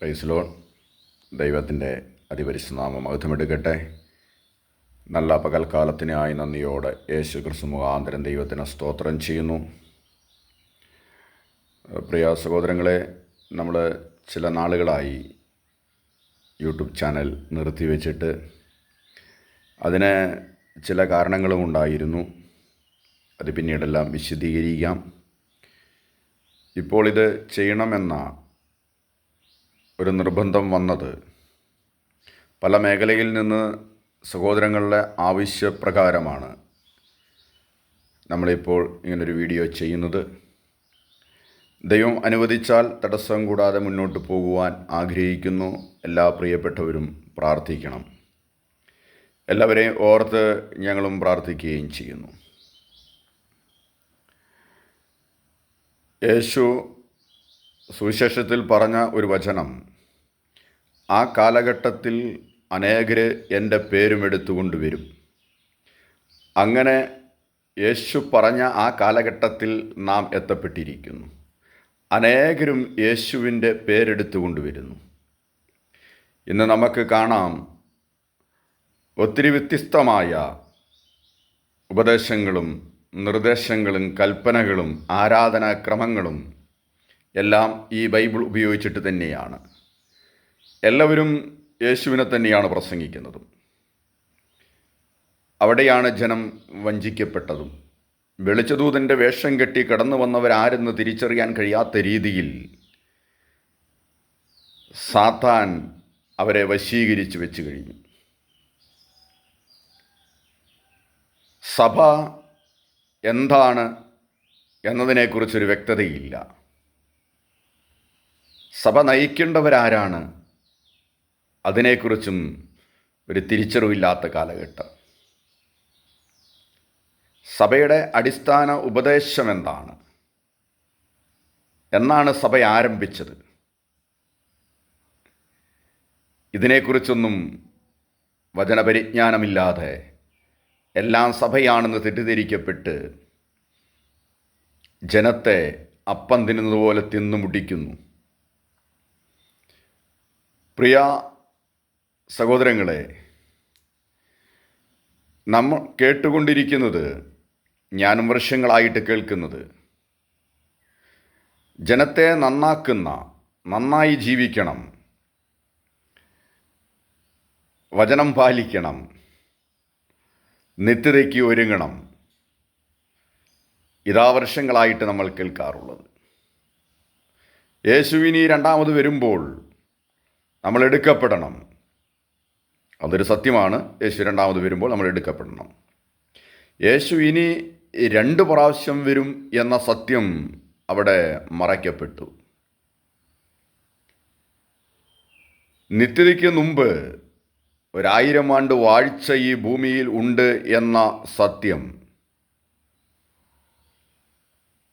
പ്രൈസ്ലോൺ ദൈവത്തിന്റെ അതിപരിശുനാമം മഹത്വമെടുക്കട്ടെ നല്ല പകൽക്കാലത്തിനായി നന്ദിയോടെ യേശു ക്രിസ്തു മുഖാന്തരം ദൈവത്തിന് സ്തോത്രം ചെയ്യുന്നു. പ്രിയ സഹോദരങ്ങളെ നമ്മൾ ചില നാളുകളായി യൂട്യൂബ് ചാനൽ നിർത്തിവെച്ചിട്ട് അതിന് ചില കാരണങ്ങളും ഉണ്ടായിരുന്നു. അത് പിന്നീടെല്ലാം വിശദീകരിക്കാം. ഇപ്പോൾ ഇത് ചെയ്യണമെന്ന ഒരു നിർബന്ധം വന്നത്. പല മേഖലയിൽ നിന്ന് സഹോദരങ്ങളുടെ ആവശ്യപ്രകാരമാണ് നമ്മളിപ്പോൾ ഇങ്ങനൊരു വീഡിയോ ചെയ്യുന്നത്. ദൈവം അനുവദിച്ചാൽ തടസ്സം കൂടാതെ മുന്നോട്ട് പോകുവാൻ ആഗ്രഹിക്കുന്നു. എല്ലാ പ്രിയപ്പെട്ടവരും പ്രാർത്ഥിക്കണം. എല്ലാവരെയും ഓർത്ത് ഞങ്ങളും പ്രാർത്ഥിക്കുകയും ചെയ്യുന്നു. യേശു സുവിശേഷത്തിൽ പറഞ്ഞ ഒരു വചനം. ആ കാലഘട്ടത്തിൽ അനേകർ എന്റെ പേരും എടുത്തുകൊണ്ട് വരും. അങ്ങനെ യേശു പറഞ്ഞ ആ കാലഘട്ടത്തിൽ നാം എത്തപ്പെട്ടിരിക്കുന്നു. അനേകരും യേശുവിന്റെ പേരെടുത്തുകൊണ്ട് വരുന്നു. ഇന്ന് നമുക്ക് കാണാം ഒത്തിരി വ്യത്യസ്തമായ ഉപദേശങ്ങളും നിർദ്ദേശങ്ങളും കൽപ്പനകളും ആരാധനാക്രമങ്ങളും എല്ലാം ഈ ബൈബിൾ ഉപയോഗിച്ചിട്ട് തന്നെയാണ്. എല്ലാവരും യേശുവിനെ തന്നെയാണ് പ്രസംഗിക്കുന്നതും. അവിടെയാണ് ജനം വഞ്ചിക്കപ്പെട്ടതും. വെളിച്ചദൂതന്റെ വേഷം കെട്ടി കടന്നു വന്നവരാരെന്ന് തിരിച്ചറിയാൻ കഴിയാത്ത രീതിയിൽ സാത്താൻ അവരെ വശീകരിച്ച് വെച്ച് കഴിഞ്ഞു. സഭ എന്താണ് എന്നതിനെക്കുറിച്ചൊരു വ്യക്തതയില്ല. സഭ നയിക്കേണ്ടവരാരാണ്? അതിനെക്കുറിച്ചും ഒരു തിരിച്ചറിവില്ലാത്ത കാലഘട്ടം. സഭയുടെ അടിസ്ഥാന ഉപദേശം എന്താണ് എന്നാണ് സഭ ആരംഭിച്ചത്. ഇതിനെക്കുറിച്ചൊന്നും വചനപരിജ്ഞാനമില്ലാതെ എല്ലാം സഭയാണെന്ന് തെറ്റിദ്ധരിക്കപ്പെട്ട് ജനത്തെ അപ്പം തിന്നതുപോലെ തിന്നു മുടിക്കുന്നു പ്രിയ സഹോദരങ്ങളെ നമ്മൾ കേട്ടുകൊണ്ടിരിക്കുന്നത് ഞാനും വർഷങ്ങളായിട്ട് കേൾക്കുന്നത്. ജനത്തെ നന്നാക്കുന്ന നന്നായി ജീവിക്കണം വചനം പാലിക്കണം നിത്യതയ്ക്ക് ഒരുങ്ങണം. ഇതാ വർഷങ്ങളായിട്ട് നമ്മൾ കേൾക്കാറുള്ളത്. യേശുവിനി രണ്ടാമത് വരുമ്പോൾ നമ്മൾ എടുക്കപ്പെടണം. അതൊരു സത്യമാണ്. യേശു രണ്ടാമത് വരുമ്പോൾ നമ്മൾ എടുക്കപ്പെടണം. യേശു ഇനി രണ്ട് പ്രാവശ്യം വരും എന്ന സത്യം അവിടെ മറയ്ക്കപ്പെട്ടു. നിത്യതയ്ക്ക് മുമ്പ് ഒരായിരം ആണ്ട് വാഴ്ച ഈ ഭൂമിയിൽ ഉണ്ട് എന്ന സത്യം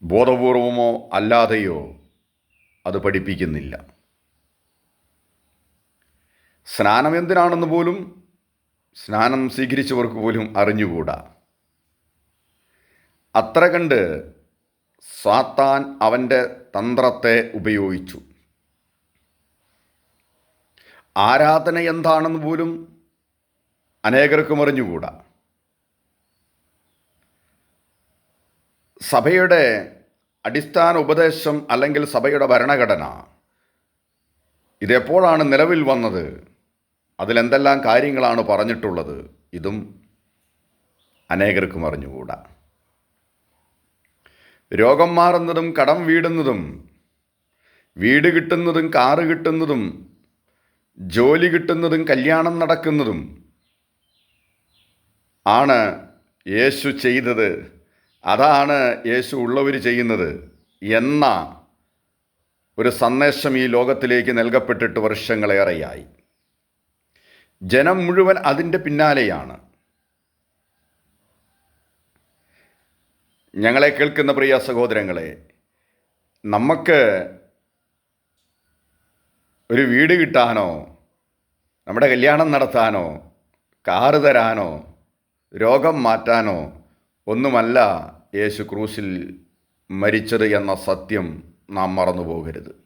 ബോധപൂർവമോ അല്ലാതെയോ അത് പഠിപ്പിക്കുന്നില്ല. സ്നാനം എന്തിനാണെന്ന് പോലും സ്നാനം സ്വീകരിച്ചവർക്ക് പോലും അറിഞ്ഞുകൂടാ. അത്ര കണ്ട് സാത്താൻ അവന്റെ തന്ത്രത്തെ ഉപയോഗിച്ചു. ആരാധന എന്താണെന്ന് പോലും അനേകർക്കും അറിഞ്ഞുകൂടാ. സഭയുടെ അടിസ്ഥാന ഉപദേശം അല്ലെങ്കിൽ സഭയുടെ ഭരണഘടന ഇതെപ്പോഴാണ് നിലവിൽ വന്നത്? അതിലെന്തെല്ലാം കാര്യങ്ങളാണ് പറഞ്ഞിട്ടുള്ളത്? ഇതും അനേകർക്കും അറിഞ്ഞുകൂടാ. രോഗം മാറുന്നതും കടം വീടുന്നതും വീട് കിട്ടുന്നതും കാറ് കിട്ടുന്നതും ജോലി കിട്ടുന്നതും കല്യാണം നടക്കുന്നതും ആണ് യേശു ചെയ്തത്. അതാണ് യേശു ഉള്ളവർ ചെയ്യുന്നത് എന്ന ഒരു സന്ദേശം ഈ ലോകത്തിലേക്ക് നൽകപ്പെട്ടിട്ട് വർഷങ്ങളേറെയായി. ജനം മുഴുവൻ അതിന്റെ പിന്നാലെയാണ്. ഞങ്ങളെ കേൾക്കുന്ന പ്രിയ സഹോദരങ്ങളെ നമുക്ക് ഒരു വീട് കിട്ടാനോ നമ്മുടെ കല്യാണം നടത്താനോ കാറ് തരാനോ രോഗം മാറ്റാനോ ഒന്നുമല്ല യേശു ക്രൂസിൽ മരിച്ചത് എന്ന സത്യം നാം മറന്നു പോകരുത്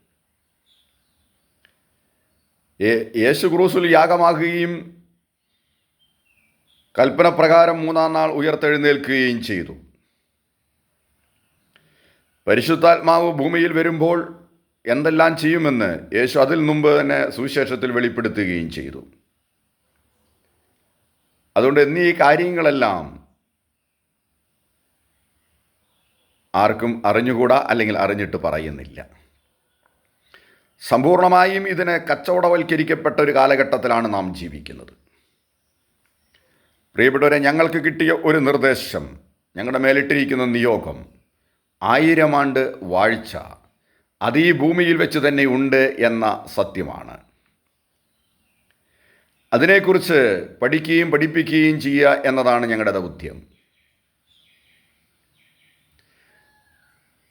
യേശു ക്രൂസിൽ യാഗമാകുകയും കൽപ്പനപ്രകാരം മൂന്നാം നാൾ ഉയർത്തെഴുന്നേൽക്കുകയും ചെയ്തു. പരിശുദ്ധാത്മാവ് ഭൂമിയിൽ വരുമ്പോൾ എന്തെല്ലാം ചെയ്യുമെന്ന് യേശു അതിൽ മുമ്പ് തന്നെ സുവിശേഷത്തിൽ വെളിപ്പെടുത്തുകയും ചെയ്തു. അതുകൊണ്ട് എന്നീ കാര്യങ്ങളെല്ലാം ആർക്കും അറിഞ്ഞുകൂടാ അല്ലെങ്കിൽ അറിഞ്ഞിട്ട് പറയുന്നില്ല. സമ്പൂർണമായും ഇതിനെ കച്ചവടവൽക്കരിക്കപ്പെട്ട ഒരു കാലഘട്ടത്തിലാണ് നാം ജീവിക്കുന്നത്. പ്രിയപ്പെട്ടവരെ ഞങ്ങൾക്ക് കിട്ടിയ ഒരു നിർദ്ദേശം ഞങ്ങളുടെ മേലിട്ടിരിക്കുന്ന നിയോഗം ആയിരം ആണ്ട് വാഴ്ച അത് ഈ ഭൂമിയിൽ വെച്ച് തന്നെ ഉണ്ട് എന്ന സത്യമാണ്. അതിനെക്കുറിച്ച് പഠിക്കുകയും പഠിപ്പിക്കുകയും ചെയ്യുക എന്നതാണ് ഞങ്ങളുടെ ദൗത്യം.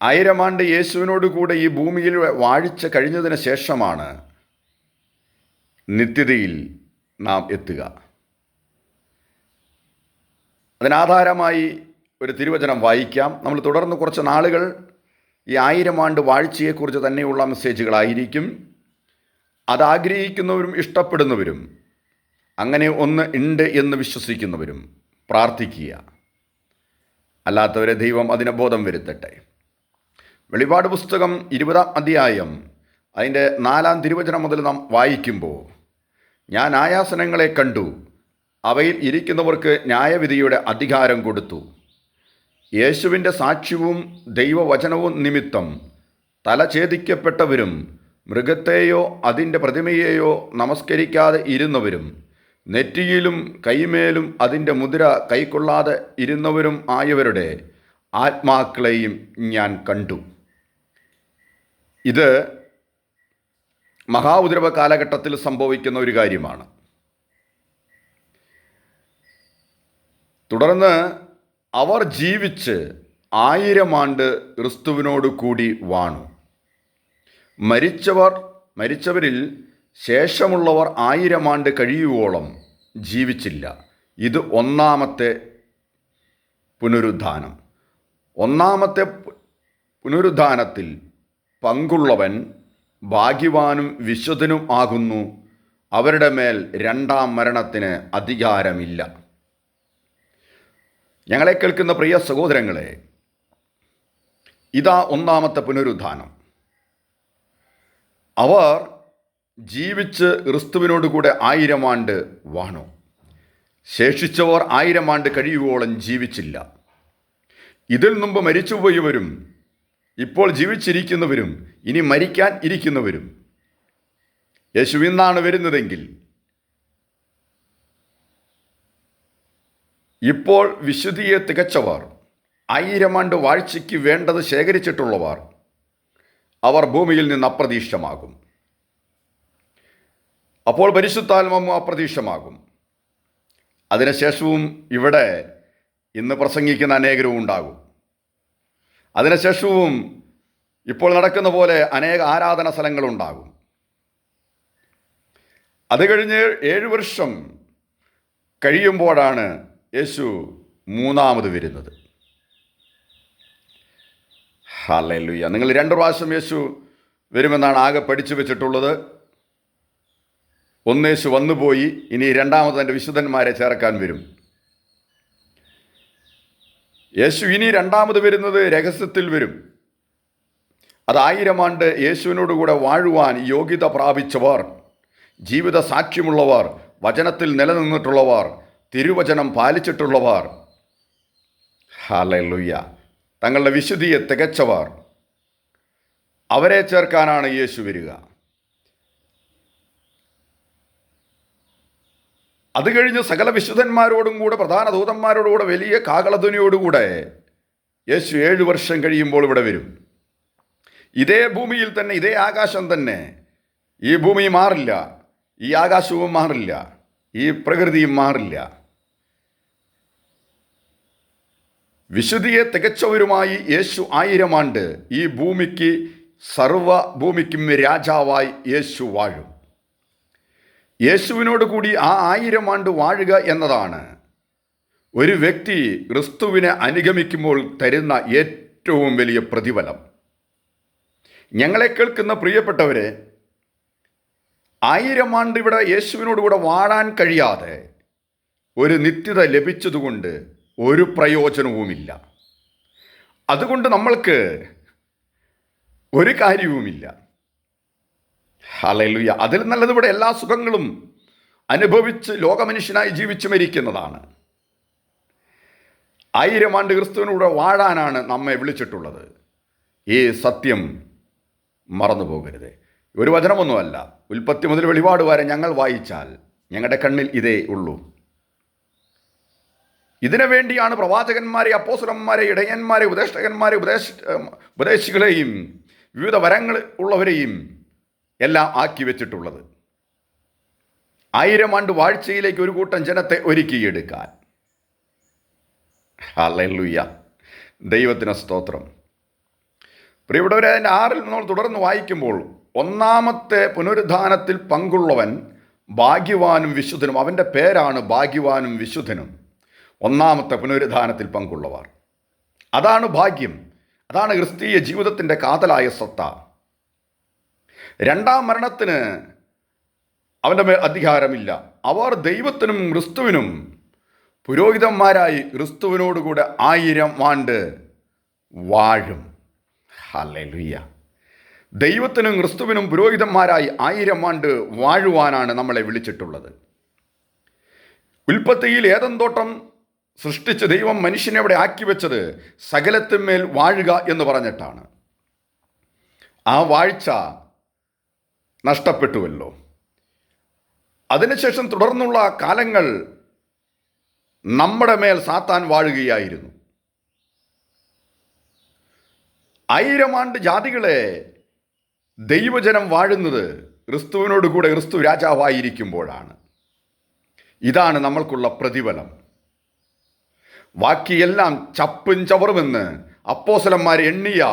ആയിരം ആണ്ട് യേശുവിനോട് കൂടെ ഈ ഭൂമിയിൽ വാഴിച്ച കഴിഞ്ഞതിന് ശേഷമാണ് നിത്യതയിൽ നാം എത്തുക. അതിനാധാരമായി ഒരു തിരുവചനം വായിക്കാം. നമ്മൾ തുടർന്ന് കുറച്ച് നാളുകൾ ഈ ആയിരം ആണ്ട് വാഴ്ചയെക്കുറിച്ച് തന്നെയുള്ള മെസ്സേജുകളായിരിക്കും. അത് ആഗ്രഹിക്കുന്നവരും ഇഷ്ടപ്പെടുന്നവരും അങ്ങനെ ഒന്ന് ഉണ്ട് എന്ന് വിശ്വസിക്കുന്നവരും പ്രാർത്ഥിക്കുക. അല്ലാത്തവരെ ദൈവം അതിനെ ബോധം വരുത്തട്ടെ. വെളിപാട് പുസ്തകം ഇരുപതാം അധ്യായം അതിന്റെ നാലാം തിരുവചനം മുതൽ നാം വായിക്കുമ്പോൾ ഞാൻ ആയാസനങ്ങളെ കണ്ടു അവയിൽ ഇരിക്കുന്നവർക്ക് ന്യായവിധിയുടെ അധികാരം കൊടുത്തു. യേശുവിന്റെ സാക്ഷ്യവും ദൈവവചനവും നിമിത്തം തല ഛേദിക്കപ്പെട്ടവരും മൃഗത്തെയോ അതിന്റെ പ്രതിമയെയോ നമസ്കരിക്കാതെ ഇരുന്നവരും നെറ്റിയിലും കൈമേലും അതിന്റെ മുദ്ര കൈക്കൊള്ളാതെ ഇരുന്നവരും ആയവരുടെ ആത്മാക്കളെയും ഞാൻ കണ്ടു. ഇത് മഹാഉദ്രവ കാലഘട്ടത്തിൽ സംഭവിക്കുന്ന ഒരു കാര്യമാണ്. തുടർന്ന് അവർ ജീവിച്ച് ആയിരം ആണ്ട് ക്രിസ്തുവിനോട് കൂടി വാണു. മരിച്ചവർ മരിച്ചവരിൽ ശേഷമുള്ളവർ ആയിരം ആണ്ട് കഴിയുവോളം ജീവിച്ചില്ല. ഇത് ഒന്നാമത്തെ പുനരുദ്ധാനം. ഒന്നാമത്തെ പുനരുദ്ധാനത്തിൽ പങ്കുള്ളവൻ ഭാഗ്യവാനും വിശുദ്ധനും ആകുന്നു. അവരുടെ മേൽ രണ്ടാം മരണത്തിന് അധികാരമില്ല. ഞങ്ങളെ കേൾക്കുന്ന പ്രിയ സഹോദരങ്ങളെ ഇതാ ഒന്നാമത്തെ പുനരുദ്ധാനം. അവർ ജീവിച്ച് ക്രിസ്തുവിനോട് കൂടെ ആയിരം ആണ്ട് വാണു. ശേഷിച്ചവർ ആയിരം ആണ്ട് കഴിയുവോളം ജീവിച്ചില്ല. ഇതിൽ മുമ്പ് മരിച്ചുപോയവരും ഇപ്പോൾ ജീവിച്ചിരിക്കുന്നവരും ഇനി മരിക്കാൻ ഇരിക്കുന്നവരും. യേശു ഇന്നാണ് വരുന്നതെങ്കിൽ ഇപ്പോൾ വിശുദ്ധിയെ തികച്ചവർ ആയിരം ആണ്ട് വാഴ്ചയ്ക്ക് വേണ്ടത് ശേഖരിച്ചിട്ടുള്ളവർ അവർ ഭൂമിയിൽ നിന്ന് അപ്രതീക്ഷമാകും അപ്പോൾ പരിശുദ്ധാത്മാവും അപ്രതീക്ഷമാകും അതിനുശേഷവും ഇവിടെ ഇന്ന് പ്രസംഗിക്കുന്ന അനേകരും ഉണ്ടാകും. അതിനുശേഷവും ഇപ്പോൾ നടക്കുന്ന പോലെ അനേക ആരാധന സ്ഥലങ്ങളുണ്ടാകും. അത് കഴിഞ്ഞ് ഏഴ് വർഷം കഴിയുമ്പോഴാണ് യേശു മൂന്നാമത് വരുന്നത്. ഹല്ലേലൂയ. നിങ്ങൾ രണ്ട് പ്രാവശ്യം യേശു വരുമെന്നാണ് ആകെ പഠിച്ചു വെച്ചിട്ടുള്ളത്. ഒന്ന് യേശു വന്നുപോയി ഇനി രണ്ടാമത് തന്റെ വിശുദ്ധന്മാരെ ചേർക്കാൻ വരും. യേശു ഇനി രണ്ടാമത് വരുന്നത് രഹസ്യത്തിൽ വരും. അതായിരം ആണ്ട് യേശുവിനോടുകൂടെ വാഴുവാൻ യോഗ്യത പ്രാപിച്ചവർ ജീവിത സാക്ഷ്യമുള്ളവർ വചനത്തിൽ നിലനിന്നിട്ടുള്ളവർ തിരുവചനം പാലിച്ചിട്ടുള്ളവർ. ഹാലുയ്യ തങ്ങളുടെ വിശുദ്ധിയെ തികച്ചവർ. അവരെ ചേർക്കാനാണ് യേശു വരിക. അത് കഴിഞ്ഞ് സകല വിശുദ്ധന്മാരോടും കൂടെ പ്രധാന ദൂതന്മാരോടും കൂടെ വലിയ കാകളധ്വനിയോടുകൂടെ യേശു ഏഴ് വർഷം കഴിയുമ്പോൾ ഇവിടെ വരും. ഇതേ ഭൂമിയിൽ തന്നെ ഇതേ ആകാശം തന്നെ. ഈ ഭൂമി മാറില്ല ഈ ആകാശവും മാറില്ല ഈ പ്രകൃതിയും മാറില്ല. വിശുദ്ധിയെ തികച്ചവരുമായി യേശു ആയിരം ആണ്ട് ഈ ഭൂമിക്ക് സർവ ഭൂമിക്കും രാജാവായി യേശു വാഴും. യേശുവിനോട് കൂടി ആ ആയിരം ആണ്ട് വാഴുക എന്നതാണ്. ഒരു വ്യക്തി ക്രിസ്തുവിനെ അനുഗമിക്കുമ്പോൾ തരുന്ന ഏറ്റവും വലിയ പ്രതിഫലം. ഞങ്ങളെ കേൾക്കുന്ന പ്രിയപ്പെട്ടവരെ ആയിരം ആണ്ട് ഇവിടെ യേശുവിനോട് കൂടെ വാഴാൻ കഴിയാതെ ഒരു നിത്യത ലഭിച്ചതുകൊണ്ട് ഒരു പ്രയോജനവുമില്ല. അതുകൊണ്ട് നമ്മൾക്ക് ഒരു കാര്യവുമില്ല. ഹലലുയ അതിൽ നല്ലത് ഇവിടെ എല്ലാ സുഖങ്ങളും അനുഭവിച്ച് ലോകമനുഷ്യനായി ജീവിച്ചു മരിക്കുന്നതാണ്. ആയിരം ആണ്ട് ക്രിസ്തുവിനൂടെ വാഴാനാണ് നമ്മെ വിളിച്ചിട്ടുള്ളത്. ഈ സത്യം മറന്നു പോകരുത്. ഒരു വചനമൊന്നുമല്ല. ഉൽപ്പത്തി മുതൽ വെളിപാട് വരെ ഞങ്ങൾ വായിച്ചാൽ ഞങ്ങളുടെ കണ്ണിൽ ഇതേ ഉള്ളൂ. ഇതിനു വേണ്ടിയാണ് പ്രവാചകന്മാരെ അപ്പോസുരന്മാരെ ഇടയന്മാരെ ഉപദേഷ്ടകന്മാരെ ഉപദേശ ഉപദേശികളെയും വിവിധ വരങ്ങൾ ഉള്ളവരെയും എല്ലാം ആക്കി വെച്ചിട്ടുള്ളത്. ആയിരം ആണ്ട് വാഴ്ചയിലേക്ക് ഒരു കൂട്ടം ജനത്തെ ഒരുക്കിയെടുക്കാൻ. ഹല്ലേലൂയ. ദൈവത്തിന് സ്തോത്രം. പ്രിയപ്പെട്ടവരെ അതിന്റെ ആറിൽ നമ്മൾ തുടർന്ന് വായിക്കുമ്പോൾ ഒന്നാമത്തെ പുനരുദ്ധാനത്തിൽ പങ്കുള്ളവൻ ഭാഗ്യവാനും വിശുദ്ധനും. അവന്റെ പേരാണ് ഭാഗ്യവാനും വിശുദ്ധനും. ഒന്നാമത്തെ പുനരുദ്ധാനത്തിൽ പങ്കുള്ളവർ. അതാണ് ഭാഗ്യം. അതാണ് ക്രിസ്തീയ ജീവിതത്തിന്റെ കാതലായ സത്ത രണ്ടാം മരണത്തിന് അവന്റെ മേൽ അധികാരമില്ല. അവർ ദൈവത്തിനും ക്രിസ്തുവിനും പുരോഹിതന്മാരായി ക്രിസ്തുവിനോടുകൂടെ ആയിരം ആണ്ട് വാഴും. ഹലലുയ്യ ദൈവത്തിനും ക്രിസ്തുവിനും പുരോഹിതന്മാരായി ആയിരം ആണ്ട് വാഴുവാനാണ് നമ്മളെ വിളിച്ചിട്ടുള്ളത്. ഉൽപ്പത്തിയിൽ ഏതെന്തോട്ടം സൃഷ്ടിച്ച് ദൈവം മനുഷ്യനെ അവിടെ ആക്കി വെച്ചത് സകലത്തിന്മേൽ വാഴുക എന്ന് പറഞ്ഞിട്ടാണ്. ആ വാഴ്ച നഷ്ടപ്പെട്ടുവല്ലോ. അതിനുശേഷം തുടർന്നുള്ള കാലങ്ങൾ നമ്മുടെ മേൽ സാത്താൻ വാഴുകയായിരുന്നു. ആയിരം ആണ്ട് ജാതികളെ ദൈവജനം വാഴുന്നത് ക്രിസ്തുവിനോട് കൂടെ ക്രിസ്തു രാജാവായിരിക്കുമ്പോഴാണ്. ഇതാണ് നമ്മൾക്കുള്ള പ്രതിഫലം. ബാക്കിയെല്ലാം ചപ്പും ചവറുമെന്ന് അപ്പോസലന്മാർ എണ്ണിയ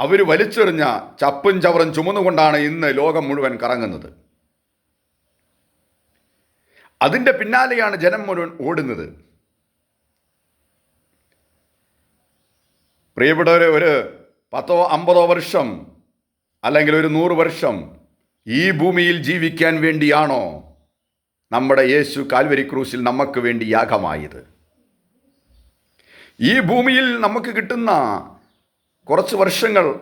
അവർ വലിച്ചെറിഞ്ഞ ചപ്പും ചവറും ചുമന്നുകൊണ്ടാണ് ഇന്ന് ലോകം മുഴുവൻ കറങ്ങുന്നത്. അതിന്റെ പിന്നാലെയാണ് ജനം മുഴുവൻ ഓടുന്നത്. പ്രിയപ്പെട്ടവരെ ഒരു പത്തോ അമ്പതോ വർഷം അല്ലെങ്കിൽ ഒരു നൂറ് വർഷം ഈ ഭൂമിയിൽ ജീവിക്കാൻ വേണ്ടിയാണോ നമ്മുടെ യേശു കാൽവരി ക്രൂസിൽ നമുക്ക് വേണ്ടി യാഗമായത്? ഈ ഭൂമിയിൽ നമുക്ക് കിട്ടുന്ന കുറച്ച് വർഷങ്ങൾ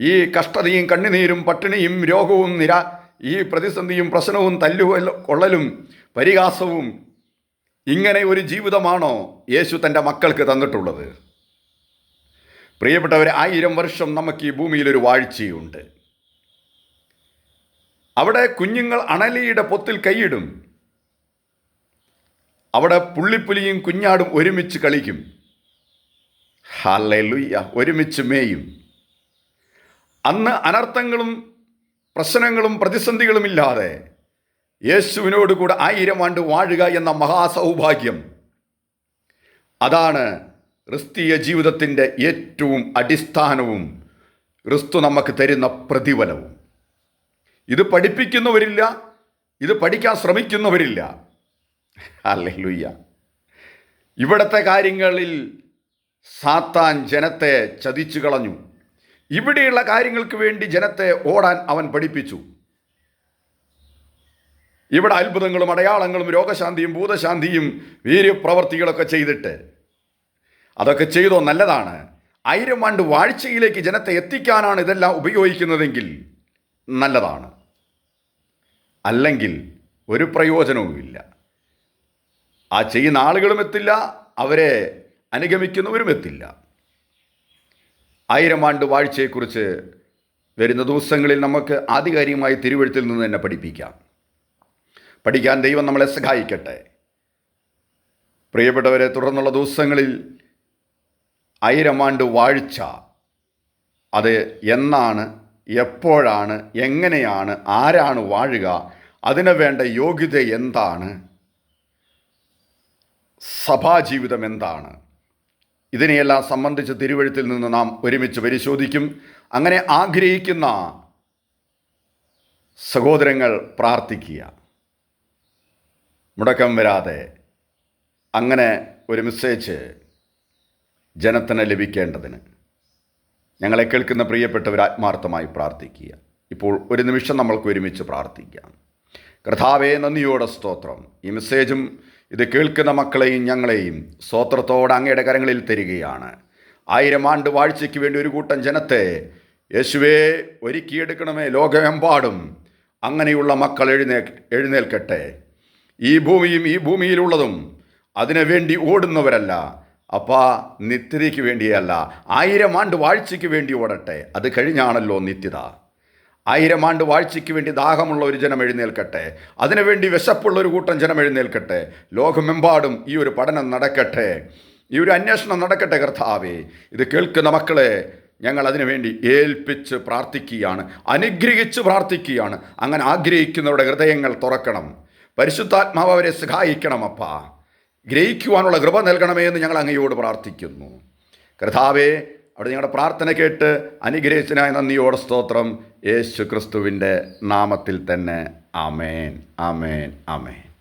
ഈ കഷ്ടതയും കണ്ണുനീരും പട്ടിണിയും രോഗവും നിര ഈ പ്രതിസന്ധിയും പ്രശ്നവും തല്ലു കൊള്ളലും പരിഹാസവും ഇങ്ങനെ ഒരു ജീവിതമാണോ യേശു തന്റെ മക്കൾക്ക് തന്നിട്ടുള്ളത്? പ്രിയപ്പെട്ടവർ ആയിരം വർഷം നമുക്ക് ഈ ഭൂമിയിലൊരു വാഴ്ചയുണ്ട്. അവിടെ കുഞ്ഞുങ്ങൾ അണലിയുടെ പൊത്തിൽ കൈയിടും. അവിടെ പുള്ളിപ്പുലിയും കുഞ്ഞാടും ഒരുമിച്ച് കളിക്കും. ഹല്ലേലൂയ. ഒരുമിച്ച് മേയും. അന്ന് അനർത്ഥങ്ങളും പ്രശ്നങ്ങളും പ്രതിസന്ധികളും ഇല്ലാതെ യേശുവിനോട് കൂടെ ആയിരം ആണ്ട് വാഴുക എന്ന മഹാസൗഭാഗ്യം. അതാണ് ക്രിസ്തീയ ജീവിതത്തിന്റെ ഏറ്റവും അടിസ്ഥാനവും ക്രിസ്തു നമുക്ക് തരുന്ന പ്രതിഫലവും. ഇത് പഠിപ്പിക്കുന്നവരില്ല ഇത് പഠിക്കാൻ ശ്രമിക്കുന്നവരില്ല. അല്ലെ ലുയ്യ ഇവിടുത്തെ കാര്യങ്ങളിൽ സാത്താൻ ജനത്തെ ചതിച്ചു കളഞ്ഞു. ഇവിടെയുള്ള കാര്യങ്ങൾക്ക് വേണ്ടി ജനത്തെ ഓടാൻ അവൻ പഠിപ്പിച്ചു. ഇവിടെ അത്ഭുതങ്ങളും അടയാളങ്ങളും രോഗശാന്തിയും ഭൂതശാന്തിയും വീര്യപ്രവർത്തികളൊക്കെ ചെയ്തിട്ട് അതൊക്കെ ചെയ്തോ നല്ലതാണ്. ആയിരം ആണ്ട് വാഴ്ചയിലേക്ക് ജനത്തെ എത്തിക്കാനാണ് ഇതെല്ലാം ഉപയോഗിക്കുന്നതെങ്കിൽ നല്ലതാണ്. അല്ലെങ്കിൽ ഒരു പ്രയോജനവുമില്ല. ആ ചെയ്യുന്ന ആളുകളും എത്തില്ല അവരെ അനുഗമിക്കുന്നവരും എത്തില്ല ആയിരം ആണ്ട് വാഴ്ചയെക്കുറിച്ച് വരുന്ന ദിവസങ്ങളിൽ നമുക്ക് ആധികാരികമായി തിരുവഴുത്തിൽ നിന്ന് തന്നെ പഠിപ്പിക്കാം. പഠിക്കാൻ ദൈവം നമ്മളെ സഹായിക്കട്ടെ. പ്രിയപ്പെട്ടവരെ തുടർന്നുള്ള ദിവസങ്ങളിൽ ആയിരം ആണ്ട് വാഴ്ച അത് എന്നാണ് എപ്പോഴാണ് എങ്ങനെയാണ് ആരാണ് വാഴുക അതിന് വേണ്ട യോഗ്യത എന്താണ് സഭാജീവിതം എന്താണ് ഇതിനെയെല്ലാം സംബന്ധിച്ച് തിരുവഴുത്തിൽ നിന്ന് നാം ഒരുമിച്ച് പരിശോധിക്കും. അങ്ങനെ ആഗ്രഹിക്കുന്ന സഹോദരങ്ങൾ പ്രാർത്ഥിക്കുക. മുടക്കം വരാതെ അങ്ങനെ ഒരു മെസ്സേജ് ജനത്തിന് ലഭിക്കേണ്ടതിന്. ഞങ്ങളെ കേൾക്കുന്ന പ്രിയപ്പെട്ടവർ ആത്മാർത്ഥമായി പ്രാർത്ഥിക്കുക. ഇപ്പോൾ ഒരു നിമിഷം നമ്മൾക്ക് ഒരുമിച്ച് പ്രാർത്ഥിക്കാം. കർത്താവേ നന്ദിയോടെ സ്തോത്രം. ഈ മെസ്സേജും ഇത് കേൾക്കുന്ന മക്കളെയും ഞങ്ങളെയും സ്തോത്രത്തോടെ അങ്ങയുടെ കരങ്ങളിൽ തരികയാണ്. ആയിരം ആണ്ട് വാഴ്ചയ്ക്ക് വേണ്ടി ഒരു കൂട്ടം ജനത്തെ യേശുവേ ഒരുക്കിയെടുക്കണമേ ലോകമെമ്പാടും അങ്ങനെയുള്ള മക്കൾ എഴുന്നേ എഴുന്നേൽക്കട്ടെ. ഈ ഭൂമിയും ഈ ഭൂമിയിലുള്ളതും അതിനു വേണ്ടി ഓടുന്നവരല്ല. അപ്പാ നിത്യതയ്ക്ക് വേണ്ടിയല്ല. ആയിരം ആണ്ട് വാഴ്ചയ്ക്ക് വേണ്ടി ഓടട്ടെ. അത് കഴിഞ്ഞാണല്ലോ നിത്യത. ആയിരം ആണ്ട് വാഴ്ചയ്ക്ക് വേണ്ടി ദാഹമുള്ള ഒരു ജനം എഴുന്നേൽക്കട്ടെ. അതിനുവേണ്ടി വിശപ്പുള്ള ഒരു കൂട്ടം ജനം എഴുന്നേൽക്കട്ടെ. ലോകമെമ്പാടും ഈ ഒരു പഠനം നടക്കട്ടെ. ഈ ഒരു അന്വേഷണം നടക്കട്ടെ കർത്താവേ. ഇത് കേൾക്കുന്ന മക്കളെ ഞങ്ങൾ അതിനുവേണ്ടി ഏൽപ്പിച്ച് പ്രാർത്ഥിക്കുകയാണ്. അനുഗ്രഹിച്ച് പ്രാർത്ഥിക്കുകയാണ്. അങ്ങനെ ആഗ്രഹിക്കുന്നവരുടെ ഹൃദയങ്ങൾ തുറക്കണം. പരിശുദ്ധാത്മാവ് അവരെ സഹായിക്കണം അപ്പാ. ഗ്രഹിക്കുവാനുള്ള കൃപ നൽകണമേ എന്ന് ഞങ്ങൾ അങ്ങയോട് പ്രാർത്ഥിക്കുന്നു. കർത്താവേ അവിടെ ഞങ്ങളുടെ പ്രാർത്ഥന കേട്ട് അനുഗ്രഹിച്ചനായ നന്ദിയോടെ സ്തോത്രം. യേശു ക്രിസ്തുവിന്റെ നാമത്തിൽ തന്നെ. ആമേൻ. ആമേൻ. ആമേൻ.